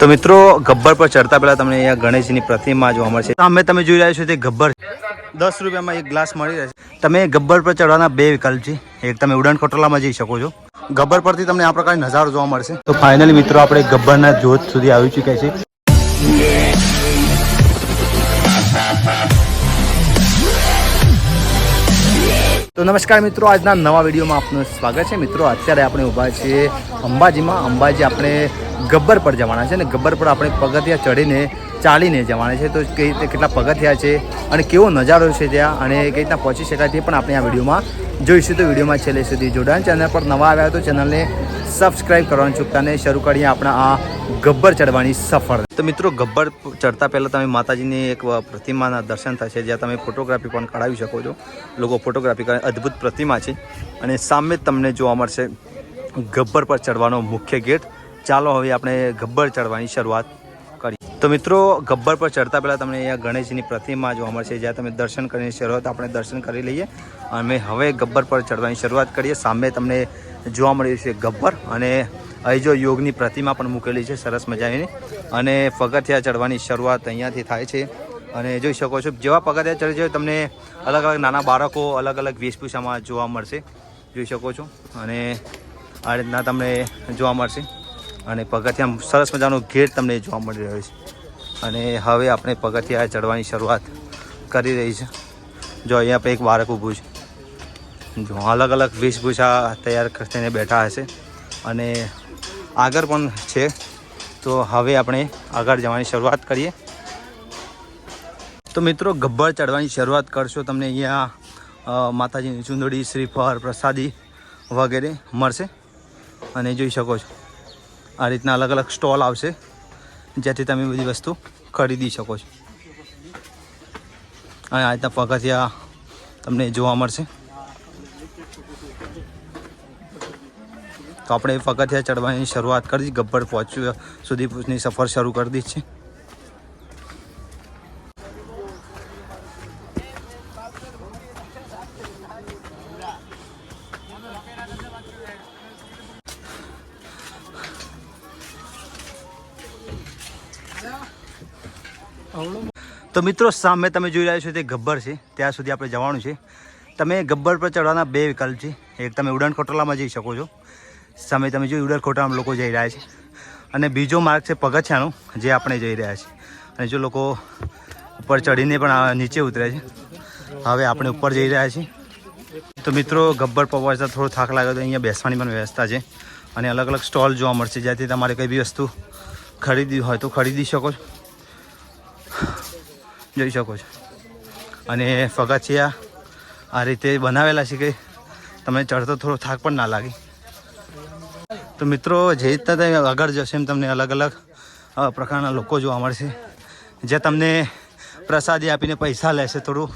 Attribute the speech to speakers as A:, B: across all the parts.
A: તો મિત્રો, ગબ્બર પર ચડતા પહેલા તમને અહીંયા ગણેશજીની પ્રતિમા જોવા મળશે. અમે તમે જોઈ રહ્યા છો તે ગબ્બર. દસ રૂપિયામાં એક ગ્લાસ મળી રહેશે. તમે ગબ્બર પર ચડવાના બે વિકલ્પ છે. એક તમે ઉડાન ખટોલામાં જઈ શકો છો. ગબ્બર પરથી તમને આ પ્રકારની નજારો જોવા મળશે. તો ફાઇનલી મિત્રો, આપણે ગબ્બરના જોત સુધી આવી ચૂક્યા છે તો નમસ્કાર મિત્રો, આજના નવા વિડીયોમાં આપનું સ્વાગત છે. મિત્રો, અત્યારે આપણે ઊભા છીએ અંબાજીમાં. અંબાજી આપણે ગબ્બર પર જવાના છે અને ગબ્બર પર આપણે પગથિયા ચડીને ચાલીને જવાના છે. તો કઈ રીતે કેટલા પગથિયા છે અને કેવો નજારો છે ત્યાં અને કઈ રીતના પહોંચી શકાય તે પણ આપણે આ વિડીયોમાં જોઈશું. તો વિડીયોમાં છેલ્લે સુધી જોડાણ. ચેનલ પર નવા આવ્યા તો ચેનલને સબસ્ક્રાઈબ કરવાનું ચૂકતા અને શરૂ કરીએ આપણા આ ગબ્બર ચડવાની સફર તો મિત્રો, ગબ્બર ચડતા પહેલાં તમે માતાજીની એક પ્રતિમાના દર્શન થશે. જ્યાં તમે ફોટોગ્રાફી પણ કઢાવી શકો છો. લોકો ફોટોગ્રાફી કરે. અદ્ભુત પ્રતિમા છે. અને સામે તમને જોવા મળશે ગબ્બર પર ચડવાનો મુખ્ય ગેટ. ચાલો હવે આપણે ગબ્બર ચડવાની શરૂઆત તો મિત્રો, ગબ્બર પર ચડતા પહેલાં તમને અહીંયા ગણેશજીની પ્રતિમા જોવા મળશે. જ્યાં તમે દર્શન કરીને શરૂઆત આપણે દર્શન કરી લઈએ. અને હવે ગબ્બર પર ચડવાની શરૂઆત કરીએ. સામે તમને જોવા મળ્યું છે ગબ્બર અને અહીં જો યોગની પ્રતિમા પણ મૂકેલી છે, સરસ મજાની. અને પગથિયા ચડવાની શરૂઆત અહીંયાથી થાય છે. અને જોઈ શકો છો, જેવા પગથિયા ચડે છે, તમને અલગ અલગ નાના બાળકો અલગ અલગ વેશભૂષામાં જોવા મળશે. જોઈ શકો છો. અને આ રીતના તમને જોવા મળશે. અને પગથિયા સરસ મજાનો ગેટ તમને જોવા મળી રહ્યો છે. અને હવે આપણે પગથિયા ચડવાની શરૂઆત કરી રહી છે. જો અહીંયા આપણે એક બાળક ઊભું છે. જો અલગ અલગ વેશભૂષા તૈયાર થઈને બેઠા હશે. અને આગળ પણ છે. તો હવે આપણે આગળ જવાની શરૂઆત કરીએ. તો મિત્રો, ગબ્બર ચડવાની શરૂઆત કરશો તમને અહીંયા માતાજીની ચુંદડી શ્રીફળ પ્રસાદી વગેરે મળશે. અને જોઈ શકો છો. આ રીતના અલગ અલગ સ્ટોલ આવશે, જેથી તમે બધી વસ્તુ ખરીદી શકો છો. અને આ રીતના પગથિયા તમને જોવા મળશે. તો આપણે પગથિયા ચડવાની શરૂઆત કરી ગબ્બર પહોંચ્યું સુધીની સફર શરૂ કરી દીધી છે. તો મિત્રો, સામે તમે જોઈ રહ્યા છો તે ગબ્બર છે. ત્યાં સુધી આપણે જવાનું છે. તમે ગબ્બર પર ચડવાના બે વિકલ્પ છે. એક તમે ઉડાન ખોટલામાં જઈ શકો છો. સામે તમે જોયું ઉડાન ખોટલામાં લોકો જઈ રહ્યા છે. અને બીજો માર્ગ છે પગથિયાનો જે આપણે જઈ રહ્યા છીએ. અને જો લોકો ઉપર ચડીને પણ નીચે ઉતરે છે. હવે આપણે ઉપર જઈ રહ્યા છીએ. તો મિત્રો, ગબ્બર પહોંચતા થોડો થાક લાગે તો અહીંયા બેસવાની પણ વ્યવસ્થા છે. અને અલગ અલગ સ્ટોલ જોવા મળશે. જ્યાંથી તમારે કઈ બી વસ્તુ ખરીદવી હોય તો ખરીદી શકો છો. જોઈ શકો છો. અને પગથિયા આ રીતે બનાવેલા છે કે તમે ચડતો થોડો થાક પણ ના લાગે. તો મિત્રો, જે રીતના તમે આગળ જશે એમ તમને અલગ અલગ પ્રકારના લોકો જોવા મળશે. જે તમને પ્રસાદી આપીને પૈસા લેશે થોડું,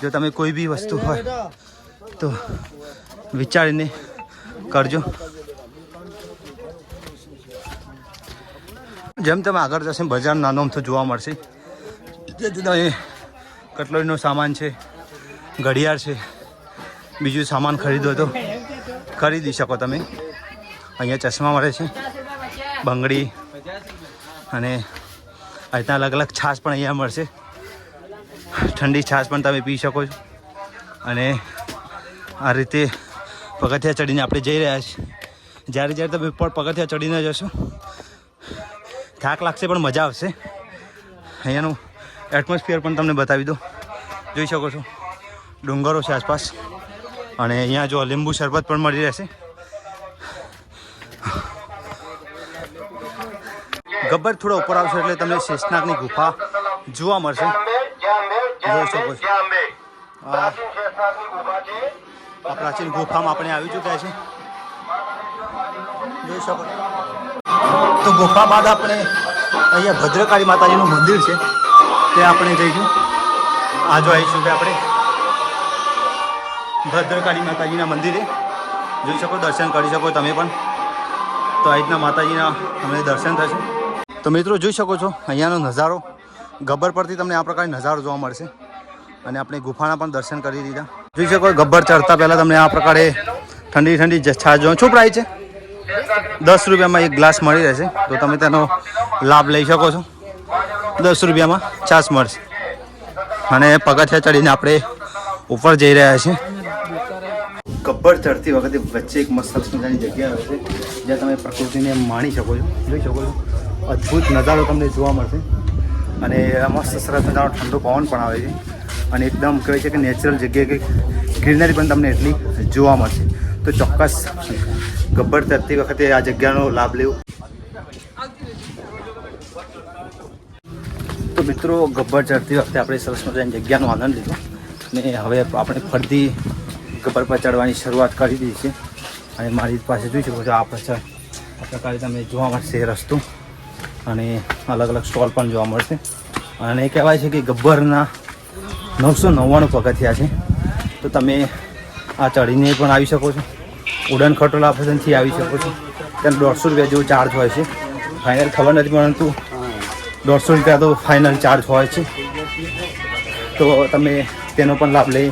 A: જો તમે કોઈ બી વસ્તુ હોય, તો વિચારીને કરજો. જેમ તમે આગળ જશે બજાર નાનો અમથો જોવા મળશે. તમે કટલરીનો સામાન છે, ઘડિયાળ છે, બીજું સામાન ખરીદો તો ખરીદી શકો તમે. અહીંયા ચશ્મા મળે છે, બંગડી અને રીતના અલગ અલગ છાશ પણ અહીંયા મળશે. ઠંડી છાશ પણ તમે પી શકો છો. અને આ રીતે પગથિયા ચડીને આપણે જઈ રહ્યા છીએ. જ્યારે જ્યારે તમે પણ પગથિયા ચડીને જશો, થાક લાગશે પણ મજા આવશે. અહીંયાનું એટમોસ્ફિયર પણ તમને બતાવી દો જોઈ શકો છો. ડુંગરો છે આસપાસ. અને અહીંયા જો લીંબુ શરબત પણ મળી રહેશે. ગબ્બર થોડો ઉપર આવશે એટલે તમને શેષનાગની ગુફા જોવા મળશે. જોઈ શકો છો. આ પ્રાચીન ગુફામાં આપણે આવી ચૂક્યા છે જોઈ શકો તો ગુફા બાદ આપણે અહીંયા ભદ્રકાળી માતાજીનું મંદિર છે. ત્યાં આપણે જઈશું. આ જો આવીશું કે આપણે. ભદ્રકાળી માતાજીના મંદિરે. જોઈ શકો, દર્શન કરી શકો તમે પણ. તો આ રીતના માતાજીના તમને દર્શન થશે. તો મિત્રો, જોઈ શકો છો, અહીંયાનો નજારો. ગબ્બર પરથી તમને આ પ્રકારની નજારો જોવા મળશે. અને આપણે ગુફાના પણ દર્શન કરી દીધા જોઈ શકો, ગબ્બર ચડતા પહેલાં તમને આ પ્રકારે ઠંડી ઠંડી છાશ જોવા. શું પ્રાઇસ છે? દસ રૂપિયામાં એક ગ્લાસ મળી રહેશે. તો તમે તેનો લાભ લઈ શકો છો. દસ રૂપિયામાં છાસ મળશે. અને પગથિયા ચડીને આપણે ઉપર જઈ રહ્યા છીએ. ગબ્બર ચડતી વખતે વચ્ચે એક મસ્ત મજાની જગ્યા આવે છે, જ્યાં તમે પ્રકૃતિને માણી શકો છો, જોઈ શકો છો. અદ્ભુત નજારો તમને જોવા મળશે. અને મસ્ત સરસ મજાનો ઠંડો પવન પણ આવે છે. અને એકદમ કહેવાય છે કે નેચરલ જગ્યાએ કે ગ્રીનરી પણ તમને એટલી જોવા મળશે. તો ચોક્કસ ગબ્બર ચડતી વખતે આ જગ્યાનો લાભ લેવો. તો મિત્રો ગબ્બર ચડતી વખતે આપણે સરસ મજાની જગ્યાનો આનંદ લીધો. અને હવે આપણે ફરતી ગબ્બર પર ચડવાની શરૂઆત કરી દીધી છે. અને મારી પાસે જોઈ શકો છો આ પાછળ આ પ્રકારે તમને જોવા મળશે રસ્તો. અને અલગ અલગ સ્ટોલ પણ જોવા મળશે. અને કહેવાય છે કે ગબ્બરના નવસો નવ્વાણું પગથિયા છે. તો તમે આ ચડીને પણ આવી શકો છો. ઉડન ખટોલા પસંદથી આવી શકો છો. ત્યાં દોઢસો રૂપિયા જેવો ચાર્જ હોય છે. ફાઇનલ ખબર નથી, પરંતુ દોઢસો રૂપિયા તો ફાઇનલ ચાર્જ હોય છે. તો તમે તેનો પણ લાભ લઈ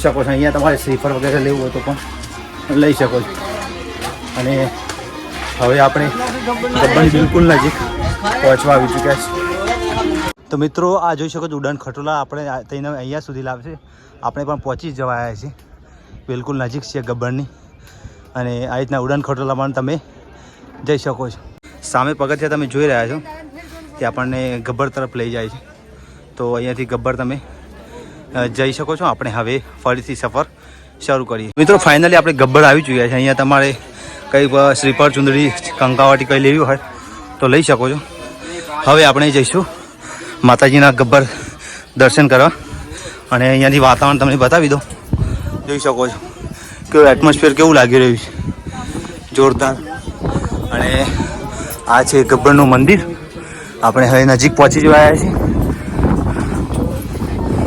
A: શકો છો. અહીંયા તમારે સ્લીપર વગેરે લેવું હોય તો પણ લઈ શકો છો. અને હવે આપણે ગબ્બરની બિલકુલ નજીક પહોંચવા આવી ચૂક્યા છીએ તો મિત્રો, આ જોઈ શકો છો, ઉડાન ખટોલા આપણે તેને અહીંયા સુધી લાવશે આપણે પણ પહોંચી જ જવા આવ્યા છીએ. બિલકુલ નજીક છે ગબ્બરની. અને આ રીતના ઉડાન પણ તમે જઈ શકો છો. સામે પગથિયા તમે જોઈ રહ્યા છો. તે આપણને ગબ્બર તરફ લઈ જાય છે. તો અહીંયાથી ગબ્બર તમે જઈ શકો છો. આપણે હવે ફરીથી સફર શરૂ કરીએ. મિત્રો ફાઇનલી આપણે ગબ્બર આવી ચૂક્યા છે. અહીંયા તમારે કંઈ શ્રીફળ, ચુંદડી, કંકાવાટી કંઈ લેવી હોય તો લઈ શકો છો. હવે આપણે જઈશું માતાજીના ગબ્બર દર્શન કરવા. અને અહીંયાથી વાતાવરણ તમને બતાવી દો જોઈ શકો છો. કેવું એટમોસ્ફિયર કેવું લાગી રહ્યું છે. જોરદાર. અને આ છે ગબ્બરનું મંદિર. આપણે હવે નજીક પહોંચી જવાયા છીએ.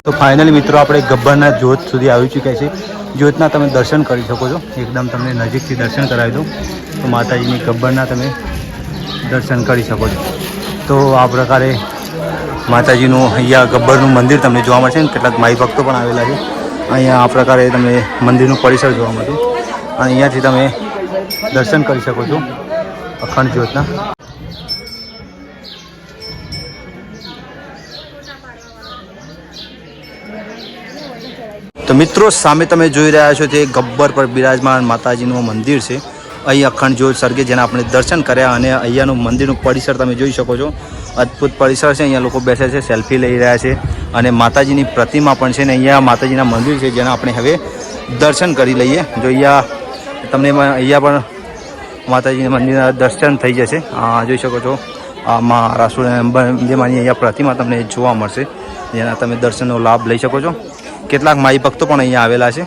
A: તો ફાઇનલી મિત્રો, આપણે ગબ્બરના જ્યોત સુધી આવી ચૂક્યા છે જ્યોતના તમે દર્શન કરી શકો છો. એકદમ તમને નજીકથી દર્શન કરાવી દઉં. તો માતાજીની ગબ્બરના તમે દર્શન કરી શકો છો. તો આ પ્રકારે માતાજીનું અહીંયા ગબ્બરનું મંદિર તમને જોવા મળશે ને કેટલાક માઈ ભક્તો પણ આવેલા છે. અહીંયા આ પ્રકારે તમે મંદિરનું પરિસર જોવા મળશે. અને અહીંયાથી તમે દર્શન કરી શકો છો. અખંડ જ્યોતના. તો મિત્રો, સામે તમે જોઈ રહ્યા છો તે ગબ્બર પર બિરાજમાન માતાજીનું મંદિર છે. અહીં અખંડ જ્યોત સર્ગે જેના આપણે દર્શન કર્યા અને અહીંયાનું મંદિરનું પરિસર તમે જોઈ શકો છો. અદ્ભુત પરિસર છે, અહીંયા લોકો બેસે છે, સેલ્ફી લઈ રહ્યા છે અને માતાજીની પ્રતિમા પણ છે ને અહીંયા માતાજીના મંદિર છે જેના આપણે હવે દર્શન કરી લઈએ. જો અહીંયા તમને અહીંયા પણ માતાજીના મંદિરના દર્શન થઈ જશે. જોઈ શકો છો. આમાં રાસુલ માની અહીંયા પ્રતિમા તમને જોવા મળશે. જેના તમે દર્શનનો લાભ લઈ શકો છો. કેટલાક માઈ ભક્તો પણ અહીંયા આવેલા છે.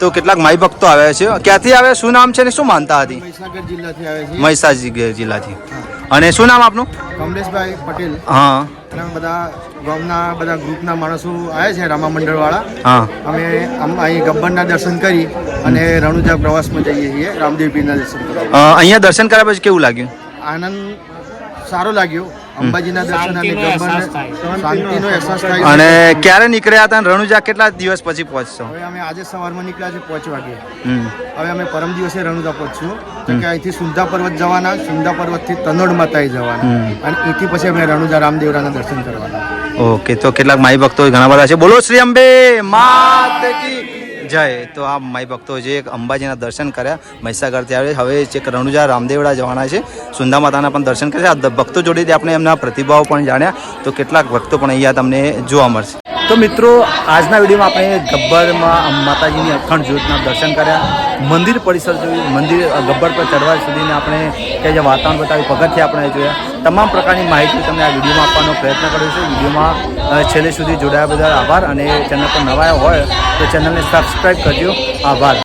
A: તો કેટલાક માઈ ભક્તો આવ્યા છે. ક્યાંથી આવ્યા? શું નામ છે ને શું માનતા હતી?
B: મહીસાગર જિલ્લાથી આવે
A: અને શું નામ આપનું?
B: કમલેશભાઈ પટેલ.
A: હા.
B: બધા ગામના બધા ગ્રુપના માણસો આવ્યા છે રામા મંડળવાળા
A: હા.
B: અમે અહીં ગબ્બરના દર્શન કરી અને રણુજા પ્રવાસમાં જઈએ છીએ રામદેવ પીરના દર્શન
A: અહીંયા દર્શન કર્યા પછી કેવું લાગ્યું?
B: આનંદ સારો લાગ્યો. અંબાજીના દર્શન અને શાંતિનો અહેસાસ થાય.
A: અને ક્યારે નીકળ્યા હતા રણુજા કેટલા દિવસ પછી પહોંચશો?
B: હવે અમે આજે સવારમાં નીકળ્યા છે પાંચ વાગે. હવે અમે પરમ દિવસે રણુજા પહોંચશું કે અહીંથી સુંદા પર્વત જવાના સુંદા પર્વતથી તનોડ માતાએ જવાના. અને અહીંથી પછી અમે રણુજા રામદેવરાના દર્શન કરવાના.
A: ઓકે તો કેટલાક માઈ ભક્તો ઘણા બધા છે. બોલો શ્રી અંબે માત કી જય, તો આ માઈ ભક્તો જે એક અંબાજીના દર્શન કર્યા, મહીસાગરથી આવે હવે જે રણુજા રામદેવડા જવાના છે, સુંદા માતાના પણ દર્શન કર્યા આ ભક્તો જોડેથી આપણે એમના પ્રતિભાવ પણ જાણ્યા. તો કેટલાક ભક્તો પણ અહીંયા તમને જોવા મળશે. તો મિત્રો, આજના વિડીયોમાં આપણે ગબ્બરમાં માતાજીની અખંડ જ્યોતના દર્શન કર્યા. મંદિર પરિસર જોયું મંદિર ગબ્બર પર ચડવા સુધીને આપણે કે જે વાતાવરણ બતાવ્યું, પગથિયા આપણે જોયા. તમામ પ્રકારની માહિતી તમને આ વિડીયોમાં આપવાનો પ્રયત્ન કર્યો છે. વિડીયોમાં છેલ્લે સુધી જોડાયા બદલ આભાર અને ચેનલ પર નવા આવ્યા હોય તો ચેનલને સબસ્ક્રાઈબ કરજો. આભાર.